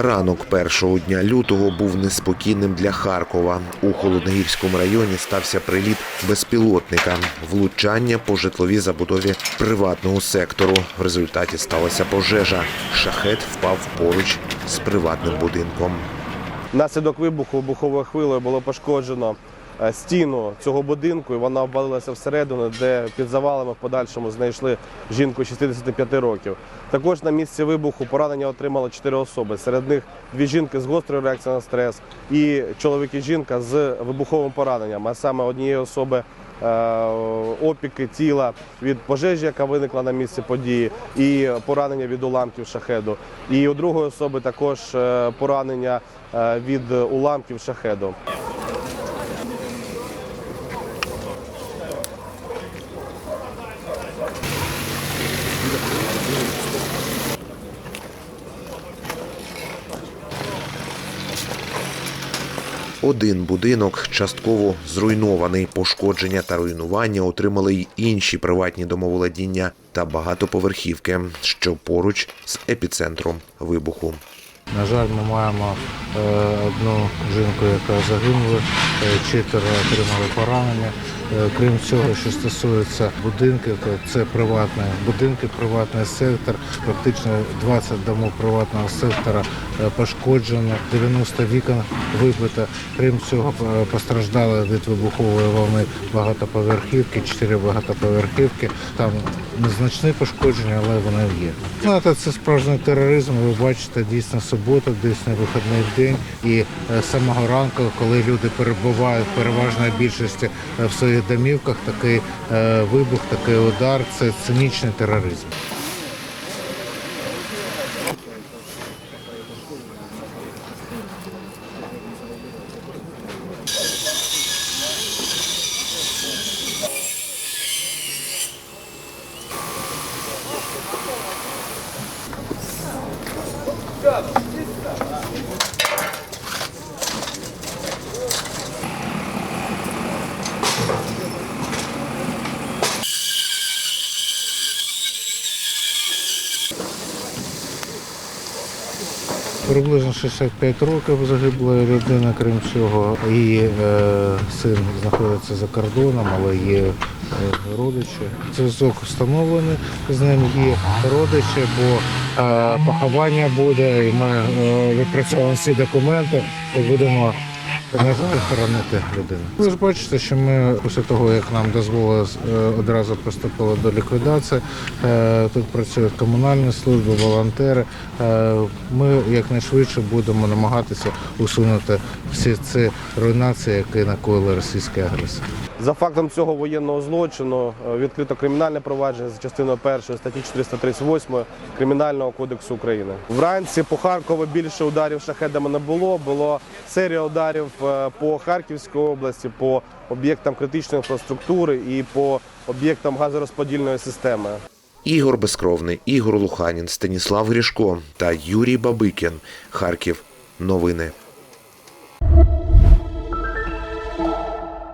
Ранок першого дня лютого був неспокійним для Харкова. У Холодногірському районі стався приліт безпілотника, влучання по житловій забудові приватного сектору. В результаті сталася пожежа. Шахет впав поруч з приватним будинком. Внаслідок вибуху вибуховою хвилею було пошкоджено стіну цього будинку, і вона обвалилася всередину, де під завалами в подальшому знайшли жінку 65 років. Також на місці вибуху поранення отримали 4 особи. Серед них дві жінки з гострою реакцією на стрес і чоловік і жінка з вибуховим пораненням, а саме однієї особи. е, Опіки тіла від пожежі, яка виникла на місці події, і поранення від уламків шахеду. І у другої особи також е, поранення е, від уламків шахеду. Один будинок частково зруйнований. Пошкодження та руйнування отримали й інші приватні домоволодіння та багатоповерхівки, що поруч з епіцентром вибуху. На жаль, ми маємо е, одну жінку, яка загинула, е, четверо отримали поранення. Е, Крім цього, що стосується будинків, то це приватні будинки, приватний сектор. Практично 20 домов приватного сектора е, пошкоджено, 90 вікон вибито. Крім цього, е, постраждали від вибухової волни багатоповерхівки, 4 багатоповерхівки. Там незначні пошкодження, але вони є. Знаєте, це справжній тероризм. Ви бачите, дійсно субота, дійсно вихідний день. І з самого ранку, коли люди перебувають в більшості в своїх домівках, такий е, вибух, такий удар це цинічний тероризм. Приблизно 65 років загибла людина, крім цього. Її е, син знаходиться за кордоном, але є е, родичі. Зв'язок встановлений, з ним є родичі, бо е, поховання буде, і ми е, відпрацьовуємо всі документи і будемо хоронити людину. Ви ж бачите, що ми після того, як нам дозволили, е, одразу приступили до ліквідації. Е, Тут працюють комунальні служби, волонтери. Е, Ми якнайшвидше будемо намагатися усунути всі ці руйнації, які накоїли російські агресори. За фактом цього воєнного злочину відкрито кримінальне провадження за частиною першої статті 438 Кримінального кодексу України. Вранці по Харкову більше ударів шахедами не було. Було серія ударів по Харківській області, по об'єктам критичної інфраструктури і по об'єктам газорозподільної системи. Ігор Безкровний, Ігор Луханін, Станіслав Грішко та Юрій Бабикін. Харків. Новини.